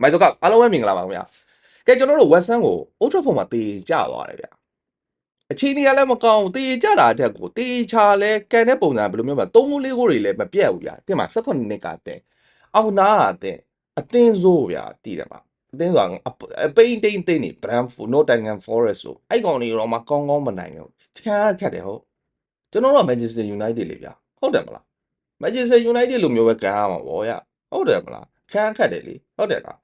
မိုက်ဆိုကအားလုံးပဲမင်္ဂလာပါခင်ဗျာကဲကျွန်တော်တို့ Western ကို Old Trafford မှာတေကြသွားတယ်ဗျာအချိန်ကြီးကလည်းမကောင်းတေကြတာအထက်ကိုတေချာလဲကန်တဲ့ပုံစံဘယ်လိုမျိုးမှာ3 4 4ကိုတွေလည်းမပြတ်ဘူးဗျာတင်မှာ18နှစ်ကတဲ့အောင်နာကအတင်းစိုးဗျာတည်တယ်မှာအတင်းဆိုတာအပိန်တိန်တိန်နေ Brentford Nottingham Forest ဆိုအဲ့ကောင်တွေတော့မှကောင်းကောင်းမနိုင်ဘူးတခါခက်တယ်ဟုတ်ကျွန်တော်တို့က Manchester United လေဗျာဟုတ်တယ်မလား Manchester United လိုမျိုးပဲကန်ရမှာဗောဗျာဟုတ်တယ်မလားခံခက်တယ်လေဟုတ်တယ်လား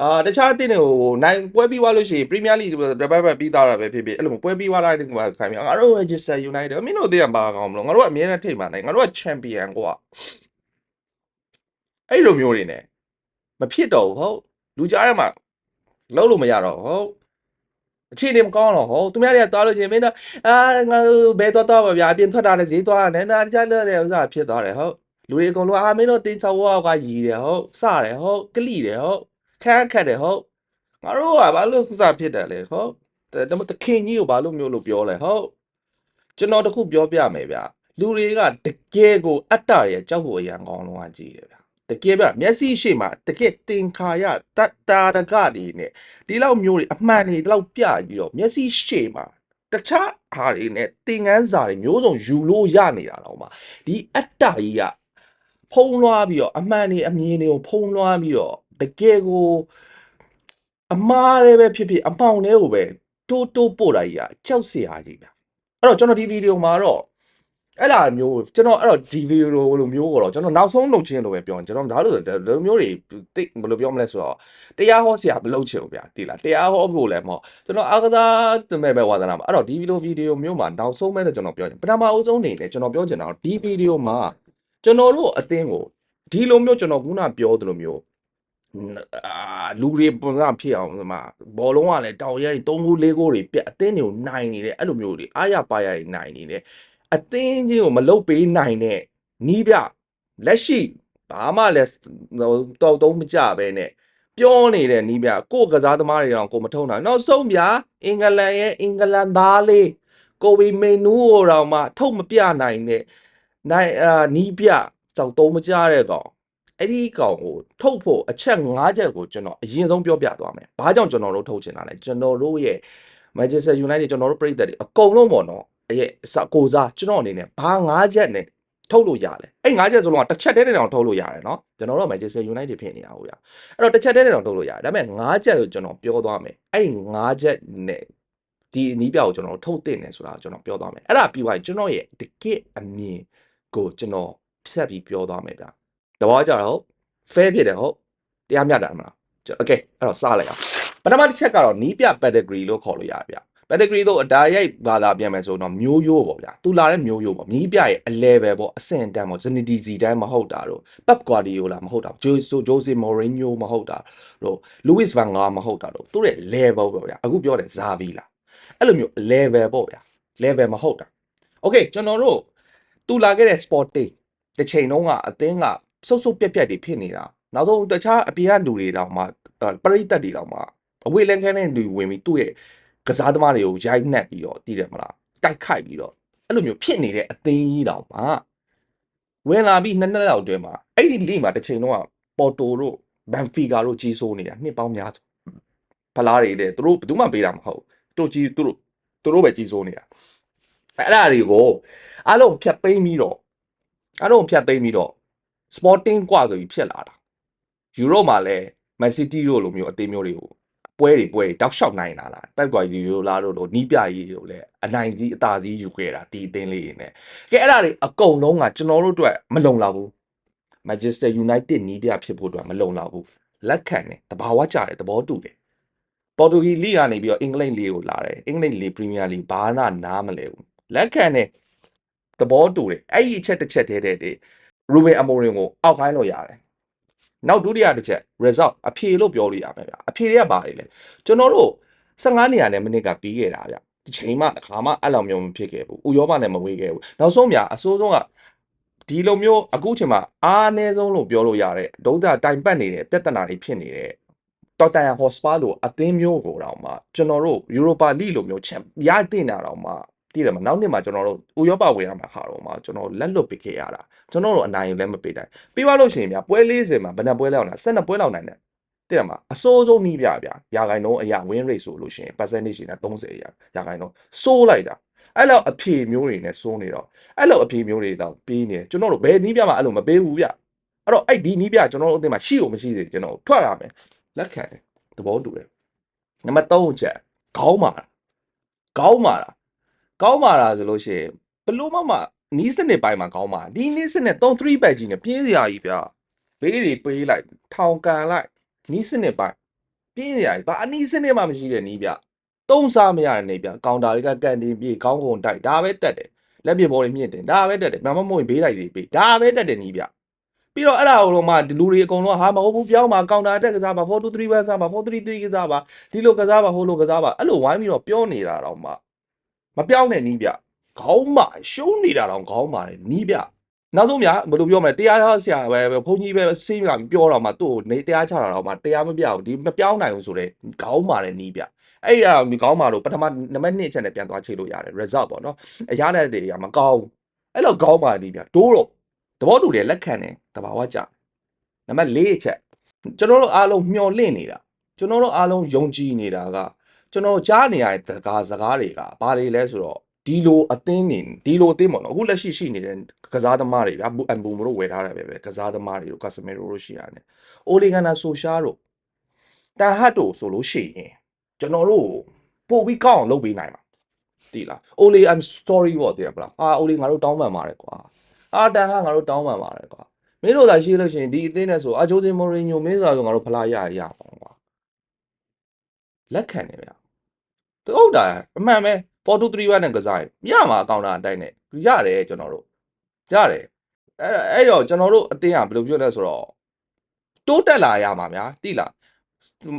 အာတခြားအသင်းတွေကိုနိုင်ပွဲပြီးသွားလို့ရှိရင် Premier League တပတ်ပတ်ပြီးသားတာပဲဖြစ်ဖြစ်အဲ့လိုပွဲပြီးသွားလိုက်တဲ့ကွာခိုင်မြငါတို့ Manchester United မင်းတို့အသင်းကဘာကောင်းမလို့ငါတို့ကအမြဲတမ်းထိတ်မှနိုင်ငါတို့က Champion ကွာအဲ့လိုမျိုးတွေ ਨੇ မဖြစ်တော့ဘူးဟုတ်လူကြားထဲမှာလုံးလို့မရတော့ဘူးဟုတ်အခြေအနေမကောင်းတော့ဟုတ်သူများတွေကသွားလို့ချင်းမင်းတို့အာငါတို့ဘဲသွားတော့ပါဗျာအပြင်ထွက်တာနဲ့ဈေးသွားတာနဲ့ဒါတခြားလည်းဥစားဖြစ်သွားတယ်ဟုတ်လူတွေအကုန်လုံးအာမင်းတို့တင်းချောဝါကရည်တယ်ဟုတ်စတယ်ဟုတ်ကလိတယ်ဟုတ် ခန်းခတ်တယ်ဟုတ်ငါတို့ကဘာလို့ဥစားဖြစ်တယ်လဲဟုတ်ဒါမှတခင်ကြီးကိုဘာလို့မျိုးလို့ပြောလဲဟုတ်ကျွန်တော်တခုပြောပြမယ်ဗျာလူတွေကတကယ်ကို အတ္တရဲ့ကြောက်ဖို့အရန်ကောင်းလုံးကကြည့်တယ်ဗျာတကယ်ဗျမျက်စိရှိမှတကယ်တင်ခါရတတတာတကတွေနဲ့ဒီလောက်မျိုးတွေအမှန်တွေဒီလောက်ပြပြီးတော့မျက်စိရှိမှတခြားဟာတွေနဲ့တင်ငန်းစာတွေမျိုးစုံယူလို့ရနေတာတော့မှဒီအတ္တကြီးကဖုံးလွှားပြီးတော့အမှန်တွေအမြင်တွေကိုဖုံးလွှားပြီးတော့ တကယ်ကိုအမားတွေပဲဖြစ်ဖြစ်အပေါင်တွေကိုပဲတိုးတိုးပို့တာကြီးကကြောက်စရာကြီးဗျအဲ့တော့ကျွန်တော်ဒီဗီဒီယိုမှာတော့အဲ့လာမျိုးကျွန်တော်အဲ့တော့ဒီဗီဒီယိုလိုမျိုးကိုတော့ကျွန်တော်နောက်ဆုံးလုပ်ချင်းလို့ပဲပြောရင်ကျွန်တော်ဒါလို့ဆိုဒီလိုမျိုးတွေတိတ်ဘယ်လိုပြောမလဲဆိုတော့တရားဟောဆရာမလုပ်ချင်ဘူးဗျာတိလားတရားဟောဖို့လည်းမဟုတ်ကျွန်တော်အာကစားတမဲ့ပဲဝါသနာမှာအဲ့တော့ဒီဗီဒီယိုဗီဒီယိုမျိုးမှာနောက်ဆုံးမဲ့တော့ကျွန်တော်ပြောချင်ပထမအဆုံးနေနဲ့ကျွန်တော်ပြောချင်တာတော့ဒီဗီဒီယိုမှာကျွန်တော်တို့အသင်းကိုဒီလိုမျိုးကျွန်တော်ခုနပြောသလိုမျိုး အာလူတွေပုံစံဖြစ်အောင်ဒီမှာဘောလုံးကလည်းတောင်ရိုက်3ဂိုး4ဂိုးတွေပြတ်အသင်းတွေကိုနိုင်နေတယ်အဲ့လိုမျိုးတွေအားရပါရနိုင်နေတယ်အသင်းချင်းကိုမလုတ်ပေးနိုင်တဲ့နီးပြလက်ရှိဘာမှလည်းတော်တုံးမကြပဲနဲ့ပြောနေတဲ့နီးပြကိုကစားသမားတွေတော့ကိုမထုံးတာနောက်ဆုံးဗျာအင်္ဂလန်ရဲ့အင်္ဂလန်သားလေးကိုဝီမေနူးကိုတော့မှထုတ်မပြနိုင်တဲ့နိုင်အာနီးပြစောက်တုံးမကြတဲ့ကောင် အဲ့ဒီကောင်ကိုထုတ်ဖို့အချက်၅ချက်ကိုကျွန်တော်အရင်ဆုံးပြောပြသွားမယ်။ဘာကြောင့်ကျွန်တော်တို့ထုတ်ချင်တာလဲကျွန်တော်တို့ရဲ့ Manchester United ကျွန်တော်တို့ပြည်သက်တွေအကုန်လုံးပေါ့နော်။အဲ့စကိုစားကျွန်တော်အနေနဲ့ဘာ၅ချက်နဲ့ထုတ်လို့ရလဲအဲ့၅ချက်စလုံးကတစ်ချက်တည်းနဲ့တောင်ထုတ်လို့ရတယ်နော်ကျွန်တော်တို့ Manchester United ဖြစ်နေတာဟုတ်ရအဲ့တော့တစ်ချက်တည်းနဲ့တောင်ထုတ်လို့ရတယ်ဒါပေမဲ့၅ချက်ကိုကျွန်တော်ပြောသွားမယ်အဲ့၅ချက်နဲ့ဒီနီးပြကိုကျွန်တော်ထုတ်တင်တယ်ဆိုတာကျွန်တော်ပြောသွားမယ်အဲ့ဒါပြီးသွားရင်ကျွန်တော်ရဲ့တကယ့်အမြင်ကိုကျွန်တော်ဖြတ်ပြီးပြောသွားမယ်ဗျ တဘောကြတော့ fair ဖြစ်တယ်ဟုတ်တရားမျှတတယ်မလားโอเคအဲ့တော့စလိုက်အောင်ပထမတစ်ချက်ကတော့နီးပြ pedigree လို့ခေါ်လို့ရတယ်ဗျ pedigree တော့အတားရိုက်ဘာသာပြန်မယ်ဆိုတော့မျိုးရိုးပေါ့ဗျာသူလာတဲ့မျိုးရိုးပေါ့မြီးပြရဲ့အ level ပေါ့အဆင့်တန်းပေါ့ Zinedine Zidane မဟုတ်တာတော့ Pep Guardiola မဟုတ်တာ Jose Jose Mourinho မဟုတ်တာတော့ Luis van Gaal မဟုတ်တာတော့သူ့ရဲ့ level ပေါ့ဗျာအခုပြောတယ် Xavi လားအဲ့လိုမျိုး level ပေါ့ဗျာ level မဟုတ်တာ okay ကျွန်တော်တို့သူလာခဲ့တဲ့ Sporting တစ်ချိန်လုံးကအသင်းက ဆုပ်ဆုပ်ပြက်ပြက်တွေဖြစ်နေတာနောက်ဆုံးတခြားအပြင်ကလူတွေတောင်မှပရိသတ်တွေတောင်မှအဝေးလန်းခန်းတဲ့လူဝင်ပြီးသူ့ရဲ့ကစားသမားတွေကိုရိုက်နှက်ပြီးတော့တည်တယ်မလားတိုက်ခိုက်ပြီးတော့အဲ့လိုမျိုးဖြစ်နေတဲ့အသင်းကြီးတောင်မှဝင်လာပြီးနှစ်နှစ်လောက်အတွင်းမှာအဲ့ဒီလိမှာတစ်ချိန်လုံးကပေါ်တိုတို့ဘန်ဖီကာတို့ကြီးစိုးနေတာနှစ်ပေါင်းများစွာဖလားတွေတဲ့သူတို့ဘယ်သူမှပေးတာမဟုတ်သူတို့ကြီးသူတို့သူတို့ပဲကြီးစိုးနေတာအဲ့အဲ့ဒါတွေကိုအားလုံးဖြတ်သိမ်းပြီးတော့အားလုံးဖြတ်သိမ်းပြီးတော့ Sporting กว่าဆိုပြီးဖြစ်လာတာယူရိုမှာလည်း Man City တို့လိုမျိုးအသင်းမျိုးတွေကိုပွဲတွေပွဲတွေတောက်လျှောက်နိုင်လာလားပက်ကွာရီယိုလာတို့လိုနီးပြကြီးတို့လည်းအနိုင်ကြီးအသာကြီးယူခဲ့တာဒီအသင်းလေးတွေနဲ့ကဲအဲ့ဒါတွေအကုန်လုံးကကျွန်တော်တို့အတွက်မလုံလောက်ဘူး Manchester United နီးပြဖြစ်ဖို့အတွက်မလုံလောက်ဘူးလက်ခံတယ်တဘာဝကြတယ်သဘောတူတယ်ပေါ်တူဂီလိကနေပြီးတော့အင်္ဂလိပ်လိကိုလာတယ်အင်္ဂလိပ်လိပရီးမီးယားလိဘာနာနားမလဲဘူးလက်ခံတယ်သဘောတူတယ်အဲ့ဒီအချက်တစ်ချက်တည်းတည်း ရူဘင်အမိုရင်ကိုအောက်ခိုင်းလို့ရတယ်နောက်ဒုတိယတစ်ချက် result အဖြေလို့ပြောလို့ရမယ်ဗျအဖြေတွေကဘာတွေလဲကျွန်တော်တို့15နေရာနဲ့မိနစ်ကပြီးခဲ့တာဗျဒီချိန်မှအခါမှအဲ့လိုမျိုးမဖြစ်ခဲ့ဘူးဥရောပနဲ့မဝေးခဲ့ဘူးနောက်ဆုံးဗျအစိုးဆုံးကဒီလိုမျိုးအခုချိန်မှာအားအနည်းဆုံးလို့ပြောလို့ရတဲ့ဒုသတိုင်ပတ်နေတဲ့ပြဿနာတွေဖြစ်နေတဲ့တော်တန်ဟော့စပါလို့အသင်းမျိုးကိုတော့မှကျွန်တော်တို့ယူရိုပါလိလိုမျိုးချက်ရတဲ့နေတာတော့မှ တည်တယ်မနောက်နှစ်မှာကျွန်တော်တို့ဥရောပဝင်ရမှာခါတော့မှကျွန်တော်လက်လွတ်ပစ်ခဲ့ရတာကျွန်တော်တို့အနိုင်လည်းမပေးနိုင်ပြီးသွားလို့ရှိရင်ဗျပွဲ40မှာဘယ်နှပွဲလောက်လား12ပွဲလောက်နိုင်တယ်တဲ့မှာအစိုးဆုံးနီးပြဗျာရာခိုင်နှုန်းအရာ win rate ဆိုလို့ရှိရင် percentage နဲ့30ရာရာခိုင်နှုန်းစိုးလိုက်တာအဲ့လောက်အဖြေမျိုးတွေနဲ့စိုးနေတော့အဲ့လောက်အဖြေမျိုးတွေတော့ပေးနေတယ်ကျွန်တော်တို့ဘယ်နီးပြမှာအဲ့လိုမပေးဘူးဗျအဲ့တော့အဲ့ဒီနီးပြကျွန်တော်တို့အသိမှာရှိကိုမရှိသေးကျွန်တော်ထွက်လာမယ်လက်ခံတယ်သဘောတူတယ်နံပါတ်3ချက်ခေါင်းမာတာခေါင်းမာတာ ခေါင်းမာတာဆိုလို့ရှိရင်ဘလို့မှမနီးစနစ်ပိုင်းမှာခေါင်းမာဒီနီးစနစ်3 3 bag ကြီးနဲ့ပြင်းစရာကြီးဗျာဘေးတွေပေးလိုက်ထောင်ကန်လိုက်နီးစနစ်ပိုင်းပြင်းစရာကြီးဘာအနီးစနစ်မှမရှိတဲ့နီးပြသုံးစားမရတဲ့နေပြကောင်တာတွေကကန်တင်ပြေခေါင်းကုန်တိုက်ဒါပဲတက်တယ်လက်ပြဘော်တွေမြင့်တယ်ဒါပဲတက်တယ်ဘာမှမဟုတ်ရင်ဘေးလိုက်တွေပေးဒါပဲတက်တယ်နီးပြပြီးတော့အဲ့ဒါကိုတော့မှဒီလူတွေအကုန်လုံးဟာမဟုတ်ဘူးပြောင်းမှာကောင်တာတက်ကစားပါ4231စားပါ433ကစားပါဒီလိုကစားပါဟိုလိုကစားပါအဲ့လိုဝိုင်းပြီးတော့ပြောနေတာတော့မှ မပြောင်းတဲ့နီးပြခေါင်းမရှုံးနေတာတော့ခေါင်းပါတယ်နီးပြနောက်ဆုံးဗျာဘယ်လိုပြောမလဲတရားဆရာပဲဘုန်းကြီးပဲစေးမြပြောတော့မှသူ့ကိုနေတရားချတာတော့မှတရားမပြောက်ဒီမပြောင်းနိုင်ဘူးဆိုတော့ခေါင်းမာတဲ့နီးပြအဲ့ဒါခေါင်းမာလို့ပထမနံပါတ်1ချက်နဲ့ပြန်သွားချိန်လို့ရတယ် result ပေါ့နော်အရာနဲ့တွေကမကောင်းဘူးအဲ့လိုခေါင်းမာတဲ့နီးပြဒိုးတော့သဘောတူတယ်လက်ခံတယ်တဘာဝကြနံပါတ်4ချက်ကျွန်တော်တို့အားလုံးမျှော်လင့်နေတာကျွန်တော်တို့အားလုံးယုံကြည်နေတာက ကျွန်တော်ကြားနေရတဲ့ကားစကားတွေကဘာတွေလဲဆိုတော့ဒီလိုအသင်းနေဒီလိုအသင်းပေါ့နော်အခုလက်ရှိရှိနေတဲ့ကစားသမားတွေဗျာအန်ဘူမတို့ဝယ်ထားတယ်ပဲပဲကစားသမားတွေတို့ကစမီရိုတို့ရှိရတယ်အိုလီဂန်နာဆိုရှာတို့တန်ဟတ်တို့ဆိုလို့ရှိရင်ကျွန်တော်တို့ပို့ပြီးကောက်အောင်လုပ်ပေးနိုင်မှာတိလားအိုလီ I'm sorry ပေါ့တည်ရပလားအာအိုလီငါတို့တောင်းပန်ပါတယ်ကွာအာတန်ဟတ်ငါတို့တောင်းပန်ပါတယ်ကွာမင်းတို့သာရှိလို့ရှိရင်ဒီအသင်းနဲ့ဆိုအာဂျိုဇင်မိုရီညိုမင်းဆိုတာဆိုငါတို့ဖလားရရရပါကွာလက်ခံတယ်ဗျ ဟုတ်တာအမှန်ပဲ4231နဲ့ကစားရင်ရမှာအကောင့်တာအတိုင်းနဲ့ရတယ်ကျွန်တော်တို့ရတယ်အဲ့အဲ့တော့ကျွန်တော်တို့အတင်းကဘယ်လိုပြောလဲဆိုတော့တိုးတက်လာရမှာဗျာတိလား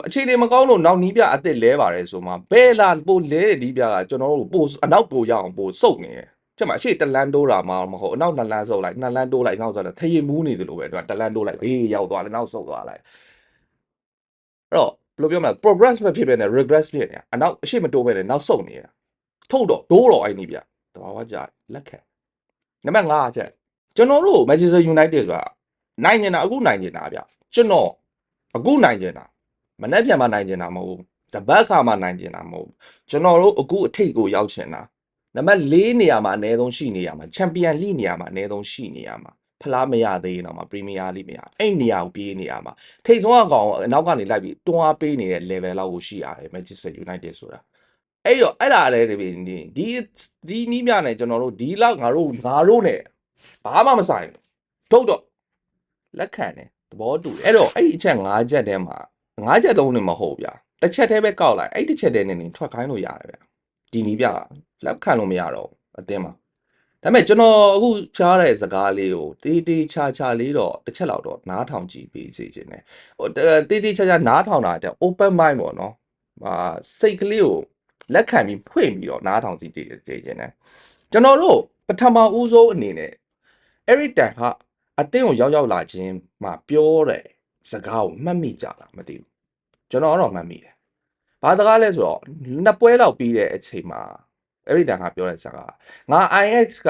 အခြေအနေမကောင်းလို့နောက်နီးပြအစ်စ်လဲပါတယ်ဆိုမှဘယ်လာပိုလဲတဲ့နီးပြကကျွန်တော်တို့ပိုအနောက်ပိုရအောင်ပိုစုပ်နေတယ်ချက်မအရှိတလန်တိုးတာမှမဟုတ်အနောက်နှစ်လန်းစုပ်လိုက်နှစ်လန်းတိုးလိုက်နောက်ဆိုတော့ထရီမူးနေသလိုပဲသူကတလန်တိုးလိုက်ဘေးရောက်သွားတယ်နောက်ဆုပ်သွားလိုက်အဲ့တော့ ဘယ်လိုပြောမလဲ progress ပဲဖြစ်ဖြစ်နေ regress ဖြစ်နေအနောက်အရှိမတိုးပဲလေနောက်ဆုပ်နေတာထုတ်တော့ဒိုးတော့အဲ့နီးပြတဘာဝကြလက်ခံနံပါတ်5ချက်ကျွန်တော်တို့ Manchester United ဆိုတာနိုင်နေတာအခုနိုင်နေတာဗျကျွန်တော်အခုနိုင်နေတာမနေ့ပြန်မှနိုင်နေတာမဟုတ်ဘူးတပတ်ခါမှနိုင်နေတာမဟုတ်ဘူးကျွန်တော်တို့အခုအထိတ်ကိုရောက်ချင်တာနံပါတ်4နေရာမှာအနည်းဆုံးရှိနေရမှာချန်ပီယံလိနေရာမှာအနည်းဆုံးရှိနေရမှာ ဖလားမရသေးရင်တော့မှာပရီးမီးယားလိမရအဲ့နေရာကိုပြေးနေရမှာထိတ်ဆုံးအကောင်အနောက်ကနေလိုက်ပြီးတွန်းအားပေးနေတဲ့ level လောက်ကိုရှိရတယ် Manchester United ဆိုတာအဲ့တော့အဲ့ဒါလည်းဒီဒီဒီနီးမြနဲ့ကျွန်တော်တို့ဒီလောက်ငါတို့ငါတို့ ਨੇ ဘာမှမဆိုင်ဘူးထုတ်တော့လက်ခံတယ်သဘောတူတယ်အဲ့တော့အဲ့ဒီအချက်၅ချက်ထဲမှာ၅ချက်သုံးနေမဟုတ်ဗျာတစ်ချက်တည်းပဲကောက်လိုက်အဲ့တစ်ချက်တည်းနဲ့နေထွက်ခိုင်းလို့ရတယ်ဗျာဒီနီးပြလက်ခံလို့မရတော့ဘူးအတင်းမှာ ဒါပေမဲ့ကျွန်တော်အခုဖြားတဲ့စကားလေးကိုတေးတေးချာချာလေးတော့တစ်ချက်လောက်တော့နားထောင်ကြည့်ပေးစေခြင်းနဲ့ဟိုတေးတေးချာချာနားထောင်တာတဲ့ open mind ပေါ့နော်ဟာစိတ်ကလေးကိုလက်ခံပြီးဖွင့်ပြီးတော့နားထောင်ကြည့်ခြင်းနဲ့ကျွန်တော်တို့ပထမဦးဆုံးအနေနဲ့အဲ့ဒီတန်ဟာအတင်းကိုရောက်ရောက်လာခြင်းမှာပြောတဲ့စကားကိုမှတ်မိကြလားမသိဘူးကျွန်တော်ကတော့မှတ်မိတယ်ဘာစကားလဲဆိုတော့နှစ်ပွဲလောက်ပြီးတဲ့အချိန်မှာ အဲ့ဒီတန်ဟာပြောတဲ့စကားငါ IX က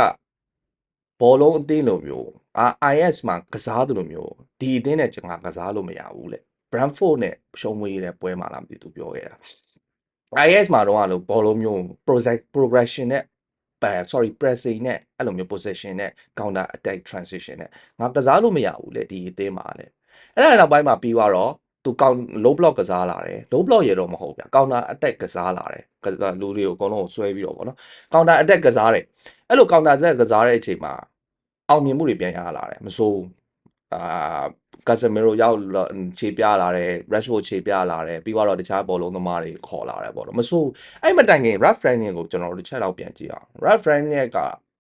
ဘောလုံးအတင်းလိုမျိုးအာ IX မှာကစားသလိုမျိုးဒီအတင်းနဲ့ကျွန်တော်ကစားလို့မရဘူးလေ Brentford နဲ့ရှုံးမွေးတဲ့ပွဲမှာလားမသိသူပြောခဲ့တာ IS မှာတော့အဲ့လိုဘောလုံးမျိုး project progression နဲ့အဲ sorry pressing နဲ့အဲ့လိုမျိုး possession နဲ့ counter attack transition နဲ့ငါကစားလို့မရဘူးလေဒီအသင်းမှာလေအဲ့ဒါနောက်ပိုင်းမှာပြီးတော့ သူကောင်း low block ကစားလာတယ် low block ရတော့မဟုတ်ဗျ counter attack ကစားလာတယ်လူတွေကိုအကုန်လုံးကိုဆွဲပြီးတော့ဗောနော် counter attack ကစားတယ်အဲ့လို counter attack ကစားတဲ့အချိန်မှာအောင်မြင်မှုတွေပြန်ရလာတယ်မစိုးအာကာဇမီရိုရောက်ခြေပြလာတယ် Rashford ခြေပြလာတယ်ပြီးတော့တခြားဘောလုံးသမားတွေခေါ်လာတယ်ပေါ့နော်မဆိုးအဲ့မတိုင်ခင် Ralph Rangnick ကိုကျွန်တော်တို့တစ်ချက်တော့ပြန်ကြည့်အောင် Ralph Rangnick က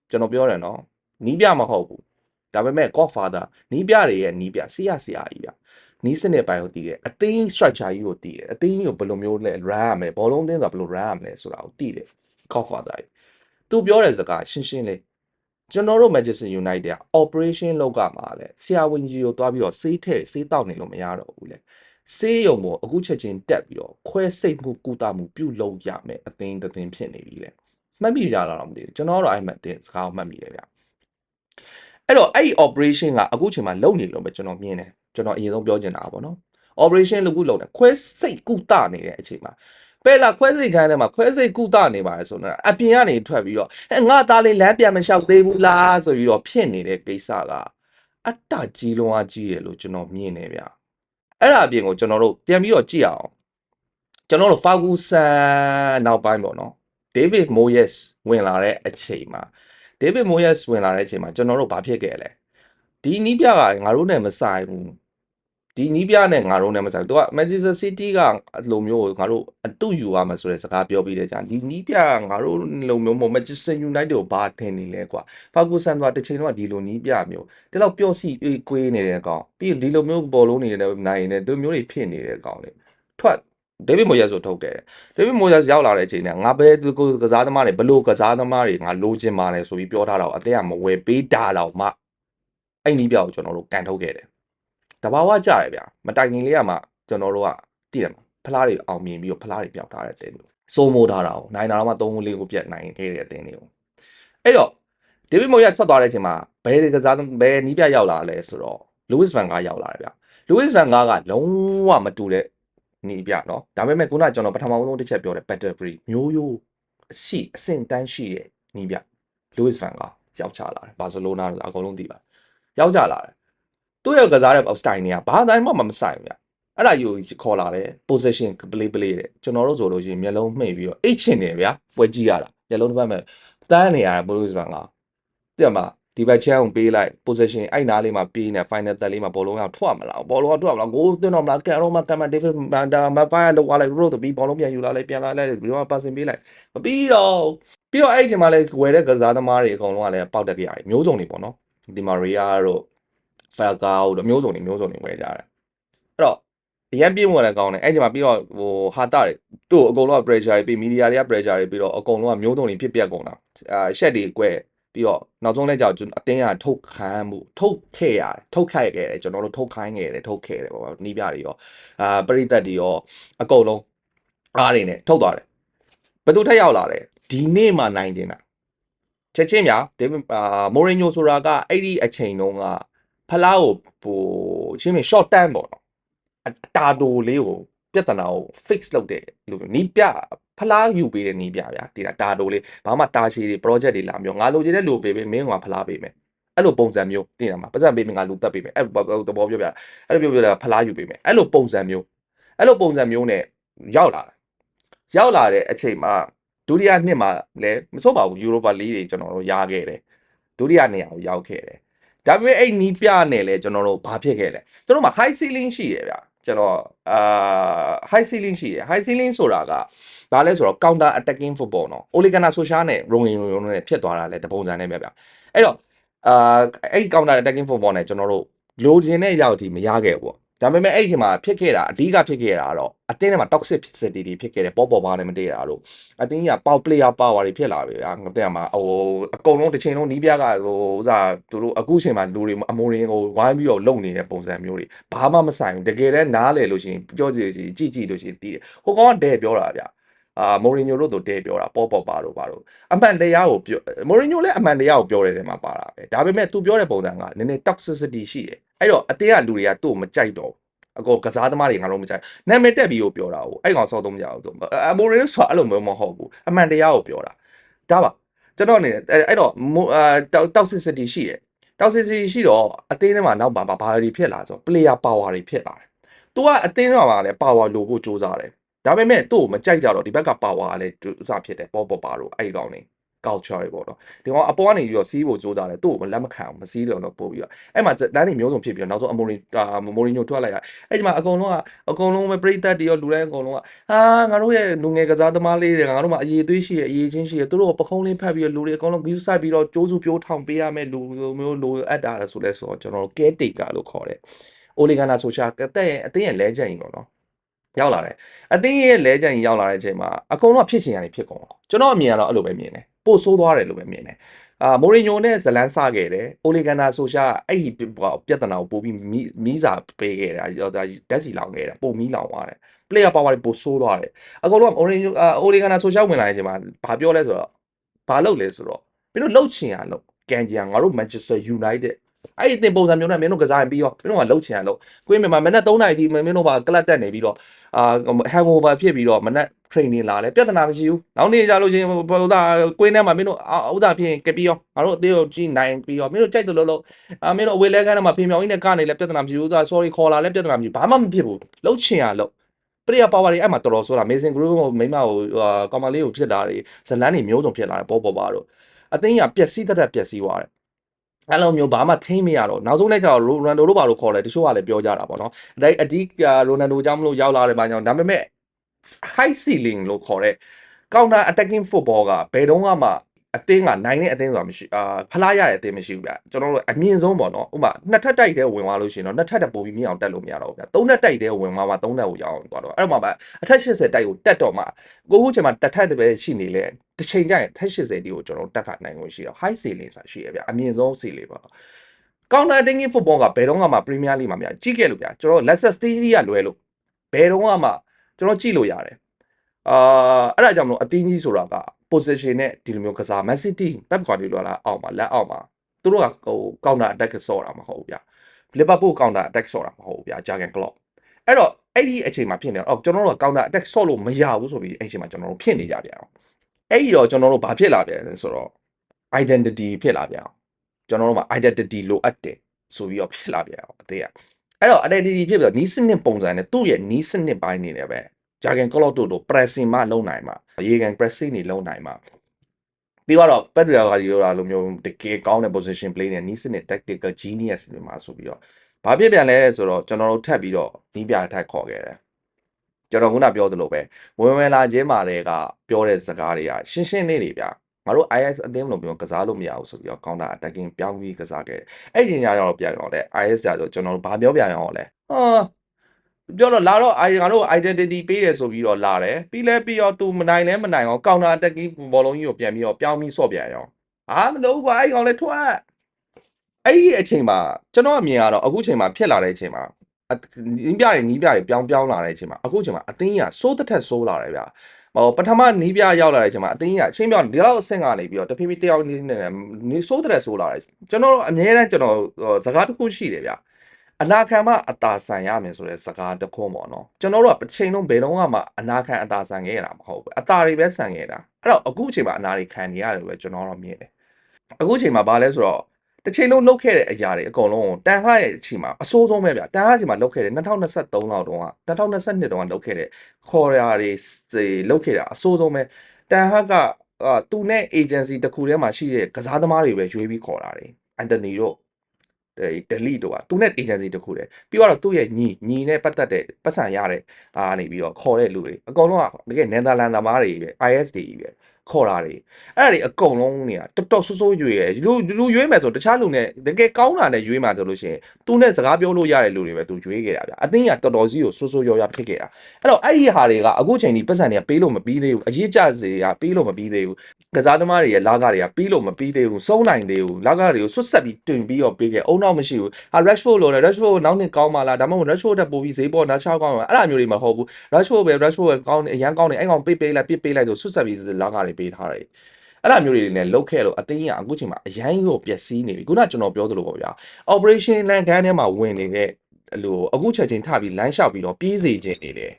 ကျွန်တော်ပြောတယ်နော်နီးပြမဟုတ်ဘူးဒါပေမဲ့ Godfather နီးပြတွေရဲ့နီးပြဆရာဆရာကြီးဗျ နီးစနစ်ပိုင်းကိုတည်တယ်အသိန်း structure ကြီးကိုတည်တယ်အသိန်းကိုဘယ်လိုမျိုးလဲ run ရမယ်ဘောလုံးသင်းဆိုတာဘယ်လို run ရမလဲဆိုတာကိုတည်တယ် Godfather ကြီးသူပြောတဲ့စကားရှင်းရှင်းလေးကျွန်တော်တို့ Manchester United က operation လောက်ကမှာလဲဆရာဝန်ကြီးကိုတွားပြီးတော့စေးထည့်စေးတောက်နေလို့မရတော့ဘူးလေစေးရုံပေါ်အခုချက်ချင်းတက်ပြီးတော့ခွဲစိတ်မှုကုသမှုပြုလုပ်ရမယ်အသင်းတစ်သင်းဖြစ်နေပြီလေမှတ်မိကြလားတော့မသိဘူးကျွန်တော်တော့အဲ့မှတ်တဲ့စကားကိုမှတ်မိတယ်ဗျအဲ့တော့အဲ့ဒီ operation ကအခုချိန်မှာလုံနေလို့ပဲကျွန်တော်မြင်တယ် ကျွန်တော်အရင်ဆုံးပြောချင်တာပါဗောနော် operation လုပ်ခုလုပ်တယ်ခွဲစိတ်ကုသနေတဲ့အချိန်မှာပဲလာခွဲစိတ်ခန်းထဲမှာခွဲစိတ်ကုသနေပါတယ်ဆိုတော့အပြင်ကနေထွက်ပြီးတော့အဲငါသားလေးလမ်းပြန်မလျှောက်သေးဘူးလားဆိုပြီးတော့ဖြစ်နေတဲ့ကိစ္စကအတ္တကြီးလုံးအားကြီးရလို့ကျွန်တော်မြင်နေဗျအဲ့ဒါအပြင်ကိုကျွန်တော်တို့ပြန်ပြီးတော့ကြည့်အောင်ကျွန်တော်တို့ Ferguson နောက်ပိုင်းပေါ့နော် David Moyes ဝင်လာတဲ့အချိန်မှာ David Moyes ဝင်လာတဲ့အချိန်မှာကျွန်တော်တို့ဘာဖြစ်ခဲ့လဲဒီနီးပြကငါတို့နဲ့မဆိုင်ဘူး ဒီနီးပြနဲ့ငါတို့နဲ့မဆိုင်ဘူးသူက Manchester City ကအလိုမျိုးကိုငါတို့အတူယူရမှာဆိုတဲ့စကားပြောပြီးတဲ့ကြာဒီနီးပြကငါတို့လိုမျိုးမဟုတ် Manchester United ကိုဘာထင်နေလဲကွာ Ferguson ကတစ်ချိန်တော့ဒီလိုနီးပြမျိုးဒီလောက်ပျော့စီအေးကွေးနေတဲ့အကောင်ပြီးရင်ဒီလိုမျိုးဘောလုံးနေတဲ့နိုင်နေဒီလိုမျိုးတွေဖြစ်နေတဲ့အကောင်လေထွက်ဒေးဗစ်မိုယက်ဆိုထုတ်တယ်ဒေးဗစ်မိုယက်ရောက်လာတဲ့အချိန်ကငါဘယ်သူကစားသမားတွေဘလို့ကစားသမားတွေငါလိုချင်ပါတယ်ဆိုပြီးပြောထားတော့အသေးကမဝယ်ပေးတာတော့မှအဲ့နီးပြကိုကျွန်တော်တို့ကန်ထုတ်ခဲ့တယ် တဘာဝကြရဗျာမတိုင်ခင်လေးကမှကျွန်တော်တို့ကတည်တယ်မှာဖလားတွေအောင်မြင်ပြီးတော့ဖလားတွေပြောက်ထားတဲ့တင်းမျိုးစိုးမိုးထားတာကိုနိုင်တာတော့မှ3ခု4ခုပြတ်နိုင်ခဲ့တဲ့အတင်းတွေကိုအဲ့တော့ဒေးဗစ်မိုယက်ထွက်သွားတဲ့အချိန်မှာဘယ်ကစားဘယ်နီးပြရောက်လာလဲဆိုတော့လူးဝစ်ဗန်ကာရောက်လာတယ်ဗျလူးဝစ်ဗန်ကာကလုံးဝမတူတဲ့ နေပြเนาะဒါပေမဲ့ခုနကကျွန်တော်ပထမဆုံးတစ်ချက်ပြောတယ် battle breed မျိုးရိုးအရှိအဆင့်တန်းရှိရဲ့နေပြ Louis van Gaal ရောက်ချလာတယ်ဘာစီလိုနာဆိုအကုန်လုံးသိပါရောက်ကြလာတယ် သူ့ရဲ့ကစားတဲ့ style တွေကဘာတိုင်းမှမဆိုင်ဘူးဗျအဲ့ဒါယူခေါ်လာတယ် possession play play တဲ့ကျွန်တော်တို့ဆိုလို့ရှိရင်မျက်လုံးမှိတ်ပြီးတော့အိတ်ချင်တယ်ဗျာပွဲကြည့်ရတာမျက်လုံးတစ်ပတ်မဲ့တန်းနေရတာ Louis van Gaal တဲ့မှာဒီဘက်ချမ်းကိုပေးလိုက် possession အဲ့နားလေးမှာပေးနေ final third လေးမှာဘောလုံးကထွက်မလားဘောလုံးကထွက်မလားဂိုးသွင်းတော့မလားကန်တော့မကန်မ David Banda မဖိုင်လောက်သွားလိုက် road ပြီးဘောလုံးပြန်ယူလာလိုက်ပြန်လာလိုက်ပြီးတော့ passing ပေးလိုက်မပြီးတော့ပြီးတော့အဲ့ဒီချိန်မှာလည်းဝယ်တဲ့ကစားသမားတွေအကုန်လုံးကလည်းပေါက်တက်ကြရတယ်မျိုးစုံတွေပေါ့နော်ဒီမာရီယာတို့ Falcao တို့မျိုးစုံတွေမျိုးစုံတွေဝယ်ကြတယ်အဲ့တော့အရင်ပြေးဝင်လည်းကောင်းတယ်အဲ့ဒီမှာပြီးတော့ဟိုဟာတာတွေသူ့အကုန်လုံးက pressure တွေပြီး media တွေက pressure တွေပြီးတော့အကုန်လုံးကမျိုးစုံတွေဖြစ်ပြက်ကုန်တာအာရှက်တွေကွဲပြီးတော့နောက်ဆုံးလဲကြောက်အတင်းကထုတ်ခံမှုထုတ်ခဲ့ရတယ်ထုတ်ခိုက်ခဲ့တယ်ကျွန်တော်တို့ထုတ်ခိုင်းခဲ့တယ်ထုတ်ခဲ့တယ်ပေါ့နီးပြတွေရောအာပရိသတ်တွေရောအကုန်လုံးအားတွေနဲ့ထုတ်သွားတယ်ဘယ်သူထက်ရောက်လာလဲဒီနေ့မှနိုင်တင်တာချက်ချင်းများဒေးဗစ်အာမိုရင်ညိုဆိုတာကအဲ့ဒီအချိန်တုန်းက ဖလားကိုဟိုချင်းမ short term ပေါ့နော်အတာတိုလေးကိုပြဿနာကို fix လုပ်တဲ့လူနီးပြဖလားယူပေးတဲ့နီးပြဗျာဒီတာတာတိုလေးဘာမှတာချီတွေ project တွေလာမျိုးငါလိုချင်တဲ့လူပေးပေးမင်းကဖလားပေးမယ်အဲ့လိုပုံစံမျိုးတင်တာမှာပတ်စံပေးမယ်ငါလူတက်ပေးမယ်အဲ့သဘောပြောပြအဲ့လိုပြောပြတာဖလားယူပေးမယ်အဲ့လိုပုံစံမျိုးအဲ့လိုပုံစံမျိုးနဲ့ရောက်လာရောက်လာတဲ့အချိန်မှာဒုတိယနှစ်မှာလည်းမစိုးပါဘူးယူရိုပါလီးတွေကျွန်တော်တို့ရခဲ့တယ်ဒုတိယနေရာကိုရောက်ခဲ့တယ် ဒါပေမဲ့အဲ့နီးပြနဲ့လည်းကျွန်တော်တို့ဘာဖြစ်ခဲ့လဲကျွန်တော်မှာ high ceiling ရှိရဗျာကျွန်တော်အာ high ceiling ရှိတယ် high ceiling ဆိုတာကဘာလဲဆိုတော့ counter attacking football နော် Ole Gunnar Solskjaer နဲ့ Ronaldinho နဲ့ဖြစ်သွားတာလဲတပုံစံနဲ့ပဲဗျအဲ့တော့အာအဲ့ counter attacking football နဲ့ကျွန်တော်တို့လိုချင်တဲ့ရောက်ဒီမရခဲ့ဘူးပေါ့ ဒါပေမဲ့အဲ့ဒီအချိန်မှာဖြစ်ခဲ့တာအဓိကဖြစ်ခဲ့တာကတော့အတင်းထဲမှာ toxic city တွေဖြစ်ခဲ့တယ်ပေါ်ပေါ်ပါနဲ့မတည့်တာတို့အတင်းကြီးက power player power တွေဖြစ်လာပြီဗျာငါတဲ့မှာဟိုအကုန်လုံးတစ်ချိန်လုံးနီးပြကဟိုဥစားသူတို့အခုချိန်မှာလူတွေအမိုးရင်းကိုဝိုင်းပြီးတော့လုံနေတဲ့ပုံစံမျိုးတွေဘာမှမဆိုင်ဘူးတကယ်တမ်းနားလေလို့ရှိရင်ပြောကြည့်ကြည့်ကြည့်ကြည့်လို့ရှိရင်တီးတယ်ဟိုကောင်ကဒဲပြောတာဗျာအာမိုရီညိုတို့တို့တဲပြောတာပေါ်ပေါ်ပါတို့ပါတို့အမှန်တရားကိုပြောမိုရီညိုလည်းအမှန်တရားကိုပြောတဲ့နေရာမှာပါတာပဲဒါပေမဲ့ तू ပြောတဲ့ပုံစံကနည်းနည်း toxicity ရှိတယ် အဲ့တော့အတင်းကလူတွေကသူ့ကိုမကြိုက်တော့အကောကစားသမားတွေငါတို့မကြိုက်နာမည်တက်ပြီးကိုပြောတာဟုတ်အဲ့ကောင်စောသုံးကြအောင်ဆိုအမိုရီဆိုတာအဲ့လိုမျိုးမဟုတ်ဘူးအမှန်တရားကိုပြောတာဒါပါကျွန်တော်အနေနဲ့အဲ့တော့အာ toxicity ရှိတယ် toxicity ရှိတော့အတင်းထဲမှာနောက်ပါဘာတွေဖြစ်လာဆို player power တွေဖြစ်လာတယ်။ तू ကအတင်းထဲမှာလည်း power လိုဖို့စူးစမ်းတယ်ဒါပေမဲ့သူ့ကိုမကြိုက်ကြတော့ဒီဘက်က power ကလည်းဥစားဖြစ်တယ်ပေါ်ပေါ်ပါတော့အဲ့ဒီကောင်နေ culture တွေပေါ့နော်ဒီကောင်အပေါ်ကနေပြီးတော့စီးဖို့ကြိုးစားတယ်သူ့ကိုလက်မခံအောင်မစီးတယ်တော့ပို့ပြီးတော့အဲ့မှာတန်းနေမျိုးစုံဖြစ်ပြီးတော့နောက်ဆုံးအမိုရီအာမိုရီညိုထွက်လိုက်ရအဲ့ဒီမှာအကုန်လုံးကအကုန်လုံးပဲပရိသတ်တွေရောလူတိုင်းအကုန်လုံးကဟာငါတို့ရဲ့လူငယ်ကစားသမားလေးတွေငါတို့မှာအရေးသွေးရှိရအရေးချင်းရှိရသူတို့ကပခုံးလေးဖတ်ပြီးတော့လူတွေအကုန်လုံး view ဆိုင်ပြီးတော့ကြိုးစုပြိုးထောင်ပေးရမယ်လူမျိုးလိုအပ်တာဆိုလဲဆိုတော့ကျွန်တော်တို့ caretaker လို့ခေါ်တယ်အိုလီဂန်နာဆိုရှာအသက်ရဲ့အသိရဲ့လဲချက်ကြီးပေါ့နော်ရောက်လာတယ်အတင်းရဲ့လဲကြံကြီးရောက်လာတဲ့အချိန်မှာအကုန်လုံးဖြစ်ချင်ရတယ်ဖြစ်ကုန်ကျွန်တော်အမြင်ကတော့အဲ့လိုပဲမြင်တယ် ပို့ဆိုးသွားတယ်လို့ပဲမြင်တယ်အာမိုရီညိုနဲ့ဇလန်းစခဲ့တယ်အိုလီဂန်နာဆိုရှာအဲ့ဒီပြဿနာကိုပို့ပြီးမီးစာပေးခဲ့တာဓာတ်စီလောင်ခဲ့တာပို့မီးလောင်သွားတယ် player power တွေပို့ဆိုးသွားတယ်အကုန်လုံးအိုလီအိုလီဂန်နာဆိုရှာဝင်လာတဲ့အချိန်မှာဘာပြောလဲဆိုတော့ဘာလုပ်လဲဆိုတော့မင်းတို့လှုပ်ချင်ရလို့ကန်ဂျီယာငါတို့ Manchester United အဲ့ဒီအသင်ပုံစံမျိုးနဲ့မင်းတို့ကစားရင်ပြီးရောမင်းတို့ကလှုပ်ချင်ရလို့ကွင်းမြန်မာမနက်3နာရီဒီမင်းတို့ကကလပ်တက်နေပြီးတော့အာ hangover ဖြစ်ပြီးတော့မနက် training လာလဲပြဿနာမရှိဘူးနောက်နေ့ကျလို့ချင်းဟိုဒါကွင်းထဲမှာမင်းတို့ဥဒါဖြစ်ရင်ကပြီးရောငါတို့အသေးကိုကြည့်နိုင်ပြီးရောမင်းတို့ကြိုက်တယ်လို့လို့အာမင်းတို့အဝေးလဲကန်းထဲမှာဖေမြောင်ကြီးနဲ့ကနေလဲပြဿနာမရှိဘူးဒါ sorry ခေါ်လာလဲပြဿနာမရှိဘူးဘာမှမဖြစ်ဘူးလှုပ်ချင်ရလို့ပရိယာပါဝါတွေအဲ့မှာတော်တော်ဆိုတာ Amazing Group ကိုမိမကိုကောင်မလေးကိုဖြစ်တာတွေဇလန်းတွေမျိုးစုံဖြစ်လာတယ်ပေါ်ပေါ်ပါတော့အသိဉာဏ်ပျက်စီးတတ်ပျက်စီးသွားတယ်အဲ့လိုမျိုးဘာမှထိမ့်မရတော့နောက်ဆုံးလည်းကျတော့ရိုနန်ဒိုတို့ဘာလို့ခေါ်လဲတချို့ကလည်းပြောကြတာပေါ့နော်အဲ့အဒီရိုနန်ဒိုကြောင့်မလို့ရောက်လာတယ်ဘာကြောင့်ဒါပေမဲ့ high ceiling လို့ခေါ်တဲ့ counter attacking football ကဘယ်တော့မှအသင်းကနိုင်တဲ့အသင်းဆိုတာမရှိအာဖလားရတဲ့အသင်းမရှိဘူးဗျကျွန်တော်တို့အမြင့်ဆုံးပေါ့နော်ဥပမာနှစ်ထပ်တိုက်တဲ့ဝင်သွားလို့ရှိရင်တော့နှစ်ထပ်တက်ပို့ပြီးမြင်အောင်တက်လို့မရတော့ဘူးဗျသုံးထပ်တိုက်တဲ့ဝင်သွားမှသုံးထပ်ကိုရအောင်သွားတော့အဲ့တော့မှပဲအထက်80တိုက်ကိုတက်တော့မှကိုခုချိန်မှာတစ်ထပ်တပဲရှိနေလေတစ်ချိန်ကျရင်ထက်80ဒီကိုကျွန်တော်တက်ခါနိုင်လို့ရှိတော့ high ceiling ဆိုတာရှိရဗျအမြင့်ဆုံး ceiling ပေါ့ counter attacking football ကဘယ်တော့မှ Premier League မှာမြကြည့်ခဲ့လို့ဗျကျွန်တော် Leicester City ကလွဲလို့ဘယ်တော့မှ ကျွန်တော်ကြည့်လို့ရတယ်အာအဲ့ဒါကြောင့်မလို့အသင်းကြီးဆိုတာက position နဲ့ဒီလိုမျိုးကစား Man City Pep Guardiola လာအောက်မှာလက်အောက်မှာသူတို့ကဟို counter attack ဆော့တာမဟုတ်ဘူးဗျ Liverpool counter attack ဆော့တာမဟုတ်ဘူးဗျ Jurgen Klopp အဲ့တော့အဲ့ဒီအချိန်မှာဖြစ်နေတော့ကျွန်တော်တို့က counter attack ဆော့လို့မရဘူးဆိုပြီးအဲ့ဒီအချိန်မှာကျွန်တော်တို့ဖြစ်နေကြပြန်အောင်အဲ့ဒီတော့ကျွန်တော်တို့ဘာဖြစ်လာပြန်လဲဆိုတော့ identity ဖြစ်လာပြန်အောင်ကျွန်တော်တို့မှာ identity လိုအပ်တယ်ဆိုပြီးတော့ဖြစ်လာပြန်အောင်အသေးอ่ะ အဲ့တော့ identity ဖြစ်ပြီးတော့နီးစနစ်ပုံစံနဲ့သူ့ရဲ့နီးစနစ်ပိုင်းနေတယ်ပဲဂျာဂန်ကော့လော့တို့တို့ pressing မှလုံးနိုင်မှာရေကန် pressing နေလုံးနိုင်မှာပြီးတော့ပက်ဒရီယာကဒီလိုလိုမျိုးတကယ်ကောင်းတဲ့ position play နဲ့နီးစနစ် tactical genius တွေမှာဆိုပြီးတော့ဘာဖြစ်ပြန်လဲဆိုတော့ကျွန်တော်တို့ထပ်ပြီးတော့နီးပြထပ်ခေါ်ခဲ့တယ်ကျွန်တော်ခုနပြောသလိုပဲဝင်ဝင်လာခြင်းမှာတွေကပြောတဲ့စကားတွေကရှင်းရှင်းလေးတွေဗျ ငါတို့ IS အသင်းလို့ပြောကစားလို့မရဘူးဆိုပြီးတော့ counter attacking ပြောင်းပြီးကစားခဲ့တယ်အဲ့ဒီညညတော့ပြန်တော့လေ IS ကြတော့ကျွန်တော်တို့ဘာပြောပြန်ရအောင်လဲဟာပြောတော့လာတော့ I ငါတို့ identity ပေးတယ်ဆိုပြီးတော့လာတယ်ပြီးလဲပြီးတော့ तू မနိုင်လဲမနိုင်အောင် counter attacking ဘောလုံးကြီးကိုပြန်ပြီးတော့ပြောင်းပြီးဆော့ပြန်ရအောင်ဟာမလို့ပါအဲ့ကောင်လဲထွက်အဲ့ဒီအချိန်မှာကျွန်တော်အမြင်ကတော့အခုချိန်မှာဖြစ်လာတဲ့အချိန်မှာနီးပြတွေနီးပြတွေပြောင်းပြောင်းလာတဲ့အချိန်မှာအခုချိန်မှာအသင်းကြီးကစိုးတစ်ထက်စိုးလာတယ်ဗျ ဟိုပထမနီးပြရောက်လာတဲ့အချိန်မှာအသင်းကြီးကချင်းပြောင်းဒီလောက်အဆင့်ကနေပြီးတော့တဖြည်းဖြည်းတယောက်နေနေနေစိုးတဲ့စိုးလာတယ်ကျွန်တော်အများအားကျွန်တော်စကားတစ်ခုရှိတယ်ဗျအနာခံမှအသာဆန်ရမယ်ဆိုတဲ့စကားတစ်ခုပေါ့နော်ကျွန်တော်တို့ကတစ်ချိန်လုံးဘယ်တော့မှအနာခံအသာဆန်ခဲ့ရတာမဟုတ်ဘူးအသာတွေပဲဆန်ခဲ့တာအဲ့တော့အခုအချိန်မှာအနာတွေခံနေရတယ်ပဲကျွန်တော်တော့မြင်တယ်အခုအချိန်မှာဘာလဲဆိုတော့ တစ်ချိန်လုံးလုတ်ခဲ့တဲ့အရာတွေအကုန်လုံးတန်ခါရဲ့အချိန်မှာအဆိုးဆုံးပဲဗျတန်ခါအချိန်မှာလုတ်ခဲ့တယ်2023လောက်တုန်းက2022တုန်းကလုတ်ခဲ့တဲ့ခေါ်ရာတွေလုတ်ခဲ့တာအဆိုးဆုံးပဲတန်ခါကအာသူနဲ့ agency တစ်ခုထဲမှာရှိတဲ့ကစားသမားတွေပဲရွေးပြီးခေါ်တာတယ်အန်တိုနီတို့အဲ delete တော့သူနဲ့ agency တခုတည်းပြီးတော့သူ့ရဲ့ညီညီနဲ့ပတ်သက်တဲ့ပတ်စံရတဲ့အာနေပြီးတော့ခေါ်တဲ့လူတွေအကုန်လုံးကတကယ်နယ်သာလန်သမားတွေပဲ IS တွေပဲ ခေါ်တာတွေအဲ့ဒါတွေအကုန်လုံးနေတာတော်တော်ဆိုးဆိုးရွေရလူလူရွေးမယ်ဆိုတခြားလူနဲ့တကယ်ကောင်းတာနဲ့ရွေးမှဆိုလို့ရှိရင်သူနဲ့စကားပြောလို့ရတဲ့လူတွေပဲသူရွေးခဲ့တာဗျအတင်းကတော်တော်ကြီးကိုဆိုးဆိုးရွားရွားဖြစ်ခဲ့တာအဲ့တော့အဲ့ဒီဟာတွေကအခုချိန်ဒီပတ်စံတွေကပေးလို့မပြီးသေးဘူးအရေးကြစေကပေးလို့မပြီးသေးဘူး ကစားသမားတွေရဲ့လာကတွေကပြီးလို့မပြီးသေးဘူးစုံနိုင်သေးဘူးလာကတွေကိုဆွတ်ဆက်ပြီးတွင်ပြီးတော့ပေးခဲ့အုံနောက်မရှိဘူးဟာ Rashford လို့လေ Rashford ကိုနောက်နှစ်ကောင်းပါလားဒါမှမဟုတ် Rashford တက်ပို့ပြီးဈေးပေါ်နောက်ချောက်ကောင်းပါအဲ့ဒါမျိုးတွေမဟုတ်ဘူး Rashford ပဲ Rashford ပဲကောင်းတယ်အရန်ကောင်းတယ်အဲ့ကောင်ပေးပေးလိုက်ပစ်ပေးလိုက်ဆိုဆွတ်ဆက်ပြီးလာကတွေပေးထားတယ်အဲ့လိုမျိုးတွေနဲ့လုတ်ခဲ့လို့အသိကြီးကအခုချိန်မှာအရန်ကိုပျက်စီးနေပြီခုနကျွန်တော်ပြောသလိုပေါ့ဗျာ operation land ခန်းထဲမှာဝင်နေတဲ့လို့အခုချက်ချင်းထပြီးလမ်းလျှောက်ပြီးတော့ပြေးစေခြင်းနေတယ်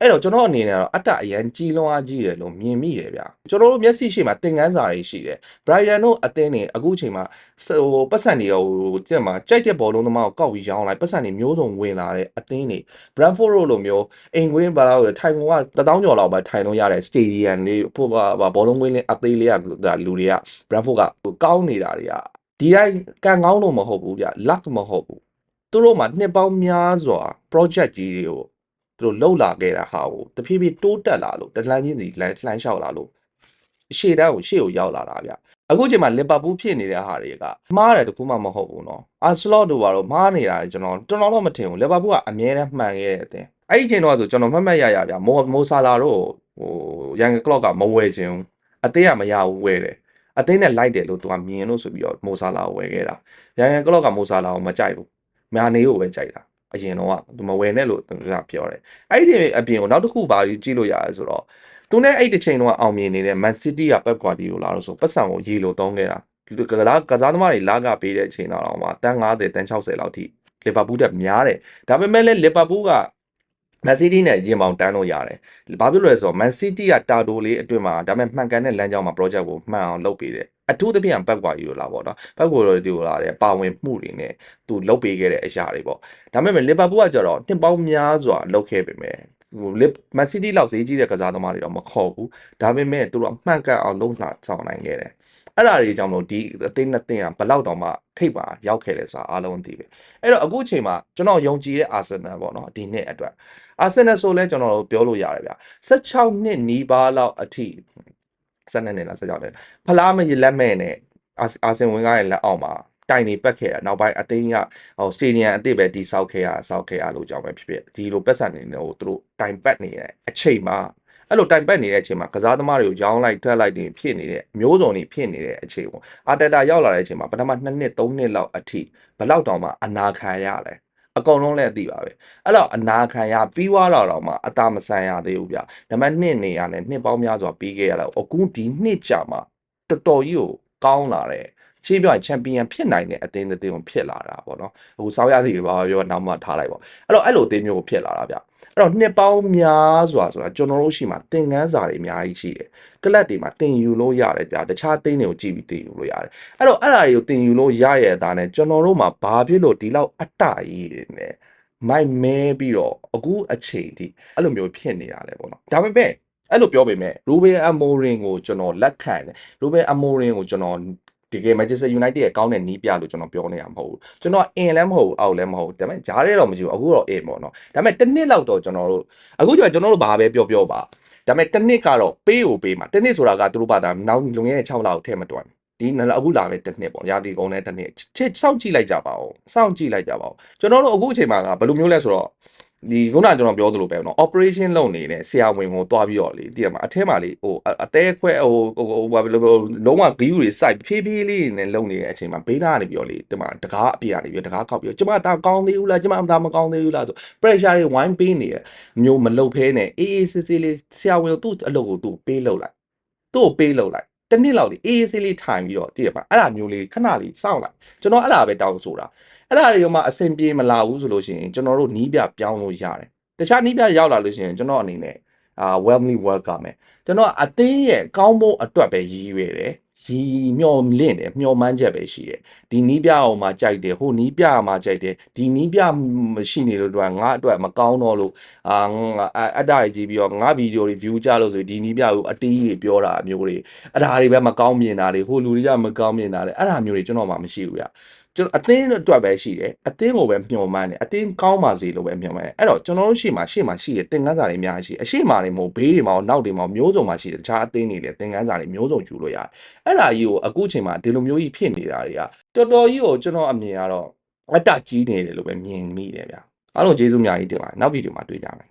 အဲ့တော့ကျွန်တော်အနေနဲ့တော့အတ္တအရန်ကြီးလွန်အားကြီးတယ်လို့မြင်မိတယ်ဗျာကျွန်တော်တို့မျက်စိရှိမှသင်ခန်းစာတွေရှိတယ် Brian တို့အသင်းနေအခုချိန်မှာဟိုပတ်စံတွေဟိုတက်မှာကြိုက်တဲ့ဘောလုံးသမားကိုကောက်ပြီးရောင်းလိုက်ပတ်စံတွေမျိုးစုံဝင်လာတဲ့အသင်းတွေ Brentford တို့လိုမျိုးအိမ်ကွင်းဘာလို့ထိုင်ကွန်က1000ကျော်လောက်ပဲထိုင်လို့ရတဲ့ stadium လေးဖို့ဘောလုံးကွင်းလေးအသေးလေးကလူတွေက Brentford ကကောင်းနေတာတွေကဒီတိုင်းကန်ကောင်းလို့မဟုတ်ဘူးဗျ luck မဟုတ်ဘူးသူတို့မှာနှစ်ပေါင်းများစွာ project ကြီးတွေကို သူတို့လှုပ်လာခဲ့တာဟာကိုတဖြည်းဖြည်းတိုးတက်လာလို့တလန်းချင်းစီလမ်းလှမ်းလျှောက်လာလို့ရှေ့တန်းကိုရှေ့ကိုရောက်လာတာဗျအခုချိန်မှာလီဗာပူးဖြစ်နေတဲ့ဟာတွေကမှားတယ်တခုမှမဟုတ်ဘူးနော်အာဆလော့တို့ကတော့မှားနေတာကျွန်တော်တော်တော်တော့မထင်ဘူးလီဗာပူးကအမြဲတမ်းမှန်ခဲ့တဲ့အသင်းအဲ့ဒီချိန်တော့ဆိုကျွန်တော်မှတ်မှတ်ရရဗျမိုမိုဆာလာတို့ဟိုရန်ကလော့ကမဝယ်ခြင်းအသေးကမရဘူးဝယ်တယ်အသေးနဲ့လိုက်တယ်လို့သူကမြင်လို့ဆိုပြီးတော့မိုဆာလာကိုဝယ်ခဲ့တာရန်ကလော့ကမိုဆာလာကိုမကြိုက်ဘူးမာနေကိုပဲကြိုက်တာ အရင်တော့ကသူမဝယ်နဲ့လို့သူကပြောတယ်အဲ့ဒီအပြင်ကိုနောက်တစ်ခုပါကြည့်လို့ရတယ်ဆိုတော့သူနဲ့အဲ့ဒီချိန်တော့အောင်မြင်နေတဲ့ Man City က Pep Guardiola လို့ဆိုပတ်စံကိုရေလိုသုံးခဲ့တာကစားကစားသမားတွေလာကပေးတဲ့အချိန်တော့မှတန်း90တန်း60လောက်ထိလီဗာပူးတက်များတယ်ဒါပေမဲ့လည်းလီဗာပူးက မန်စီးတီးနဲ့ရင်ပေါင်တန်းလို့ရတယ်။ဘာဖြစ်လို့လဲဆိုတော့မန်စီးတီးကတာတိုလေးအတွင်းမှာဒါပေမဲ့မှန်ကန်တဲ့လမ်းကြောင်းမှာ project ကိုမှန်အောင်လုပ်ပေးတယ်။အထူးသဖြင့်ဘက်ကွာယူလာပေါ့နော်။ဘက်ကွာယူလာတဲ့ပါဝင်မှုတွေနဲ့သူလုပ်ပေးခဲ့တဲ့အရာတွေပေါ့။ဒါပေမဲ့လီဗာပူးကကျတော့နှစ်ပေါင်းများစွာလုပ်ခဲ့ပေမဲ့ ဟိုလစ်မန်စီးတီးလောက်ဈေးကြီးတဲ့ကစားသမားတွေတော့မခေါ်ဘူး။ဒါပေမဲ့သူတို့အမှန်ကန်အောင်လုံးလာဆောင်နိုင်ခဲ့တယ်။အဲ့ဒါတွေကြောင့်မလို့ဒီအသိနှစ်သိန်းကဘလောက်တောင်မှထိပ်ပါရောက်ခဲ့လဲဆိုတာအားလုံးသိပဲအဲ့တော့အခုအချိန်မှာကျွန်တော်ယုံကြည်တဲ့အာဆင်နယ်ပေါ့နော်ဒီနှစ်အတွက်အာဆင်နယ်ဆိုလဲကျွန်တော်ပြောလို့ရတယ်ဗျ16နှစ်နီးပါးလောက်အထိ12နှစ်လား16နှစ်ဖလားမရလက်မဲ့နဲ့အာဆင်ဝင်ကားရဲ့လက်အောက်မှာ တိုင်နေပက်ခဲ့တာနောက်ပိုင်းအသိန်းကဟိုစတေဒီယံအစ်စ်ပဲတီဆောက်ခဲ့ရဆောက်ခဲ့ရလို့ကြောင်းပဲဖြစ်ဖြစ်ဒီလိုပတ်စံနေတယ်ဟိုသူတို့တိုင်ပတ်နေတဲ့အချိန်မှာအဲ့လိုတိုင်ပတ်နေတဲ့အချိန်မှာကစားသမားတွေကိုရောင်းလိုက်ထွက်လိုက်တင်ဖြစ်နေတဲ့မျိုးစုံတွေဖြစ်နေတဲ့အချိန်ပေါ့အာတတာရောက်လာတဲ့အချိန်မှာပထမ2နှစ်3နှစ်လောက်အထိဘလောက်တောင်မှအနာခံရလဲအကုန်လုံးလည်းအသိပါပဲအဲ့တော့အနာခံရပြီးွားတော့တော့မှအတာမဆန်ရသေးဘူးဗျနံပါတ်1နေရနဲ့နှစ်ပေါင်းများစွာပြီးခဲ့ရတော့အခုဒီနှစ်ကြာမှတော်တော်ကြီးကိုကောင်းလာတဲ့ ရှင်းပြရင်ချန်ပီယံဖြစ်နိုင်တဲ့အသင်းအသင်းကိုဖြစ်လာတာပေါ့နော်ဟိုစောင်းရစီဘာပြောနောက်မှထားလိုက်ပေါ့အဲ့တော့အဲ့လိုအသင်းမျိုးကိုဖြစ်လာတာဗျအဲ့တော့နှစ်ပေါင်းများစွာဆိုတာကျွန်တော်တို့ရှိမှသင်ခန်းစာတွေအများကြီးရှိတယ်ကလပ်တွေမှာသင်ယူလို့ရတယ်ဗျတခြားသင်းတွေကိုကြည့်ပြီးသင်ယူလို့ရတယ်အဲ့တော့အဲ့ဒါတွေကိုသင်ယူလို့ရရဲ့အသားနဲ့ကျွန်တော်တို့မှာဘာဖြစ်လို့ဒီလောက်အတ္တကြီးတွေနဲ့မိုက်မဲပြီးတော့အခုအချိန်ထိအဲ့လိုမျိုးဖြစ်နေတာလဲပေါ့နော်ဒါပေမဲ့အဲ့လိုပြောပေမဲ့ရူဘင်အမိုရင်ကိုကျွန်တော်လက်ခံတယ်ရူဘင်အမိုရင်ကိုကျွန်တော် ဒီက Manchester United ရဲ့ကောင်းတဲ့နီးပြလို့ကျွန်တော်ပြောနေတာမဟုတ်ဘူးကျွန်တော်အင်လည်းမဟုတ်ဘူးအောက်လည်းမဟုတ်ဘူးဒါပေမဲ့ဂျားရဲတော့မကြည့်ဘူးအခုတော့အင်ပေါ့နော်ဒါပေမဲ့တစ်နှစ်လောက်တော့ကျွန်တော်တို့အခုကျကျွန်တော်တို့ဘာပဲပြောပြောပါဒါပေမဲ့တစ်နှစ်ကတော့ပေးကိုပေးမှာတစ်နှစ်ဆိုတာကသူတို့ဘာသာနောက်လွန်ခဲ့တဲ့6လကိုထည့်မတွန်းဒီနအခုလာပဲတစ်နှစ်ပေါ့ရာသီကုန်တဲ့တစ်နှစ်ချစ်စောင့်ကြည့်လိုက်ကြပါဦးစောင့်ကြည့်လိုက်ကြပါဦးကျွန်တော်တို့အခုအချိန်မှာကဘယ်လိုမျိုးလဲဆိုတော့ ဒီခုနကကျွန်တော်ပြောသလိုပဲเนาะ operation လုပ်နေတဲ့ဆရာဝန်ကိုတွားပြီးတော့လေတည်ရမှာအထဲမှာလေဟိုအသေးခွဲဟိုဟိုဘာလို့လုံးဝဂီးယူတွေစိုက်ဖြည်းဖြည်းလေးနဲ့လုံနေတဲ့အချိန်မှာဘေးနားကနေပြီးတော့လေဒီမှာတကားအပြာနေပြီးတကားခောက်ပြီးတော့ကျမတာကောင်းသေးဘူးလားကျမတာမကောင်းသေးဘူးလားဆို pressure တွေဝိုင်းပေးနေတယ်မျိုးမလုတ်ဖဲနဲ့အေးအေးဆေးဆေးလေးဆရာဝန်ကိုသူ့အလုပ်ကိုသူ့ပေးလုပ်လိုက်သူ့ကိုပေးလုပ်လိုက်တနည်းလောက်လေးအေးအေးဆေးလေးထိုင်ပြီးတော့တည်ရပါအဲ့ဒါမျိုးလေးခဏလေးစောင့်လိုက်ကျွန်တော်အဲ့ဒါပဲတောင်းဆိုတာ အဲ့ဒါတွေရောမှအဆင်ပြေမလာဘူးဆိုလို့ရှိရင်ကျွန်တော်တို့နီးပြပြောင်းလို့ရတယ်တခြားနီးပြရောက်လာလို့ရှိရင်ကျွန်တော်အနေနဲ့အာ welcome welcome မယ်ကျွန်တော်အသင်းရဲ့ကောင်းဖို့အတွက်ပဲရည်ရွယ်တယ်ရီမျောလင့်တယ်မျောမှန်းချက်ပဲရှိတယ်ဒီနီးပြအောင်မှကြိုက်တယ်ဟိုနီးပြအောင်မှကြိုက်တယ်ဒီနီးပြမရှိနေလို့တော့ငါအတွက်မကောင်းတော့လို့အာအတ္တတွေကြည့်ပြီးတော့ငါဗီဒီယိုတွေ view ကြလို့ဆိုဒီနီးပြကိုအတီးတွေပြောတာမျိုးတွေအဲ့ဒါတွေပဲမကောင်းမြင်တာတွေဟိုလူတွေကမကောင်းမြင်တာတွေအဲ့ဒါမျိုးတွေကျွန်တော်မှမရှိဘူးဗျ ကျွန်တော်အသင်းအတွက်ပဲရှိတယ်အသင်းကိုပဲမျှော်မှန်းတယ်အသင်းကောင်းပါစေလို့ပဲမျှော်မှန်းတယ်အဲ့တော့ကျွန်တော်တို့ရှေ့မှာရှေ့မှာရှိတဲ့သင်ခန်းစာတွေအများကြီးရှိအရှိမတွေမဟုတ်ဘေးတွေမှာနောက်တွေမှာမျိုးစုံမှာရှိတယ်တခြားအသင်းတွေလည်းသင်ခန်းစာတွေမျိုးစုံယူလို့ရတယ်အဲ့ဒါကြီးကိုအခုချိန်မှာဒီလိုမျိုးကြီးဖြစ်နေတာတွေကတော်တော်ကြီးကိုကျွန်တော်အမြင်ကတော့အတ္တကြီးနေတယ်လို့ပဲမြင်မိတယ်ဗျအားလုံးကျေးဇူးအများကြီးတင်ပါတယ်နောက်ဗီဒီယိုမှာတွေ့ကြမယ်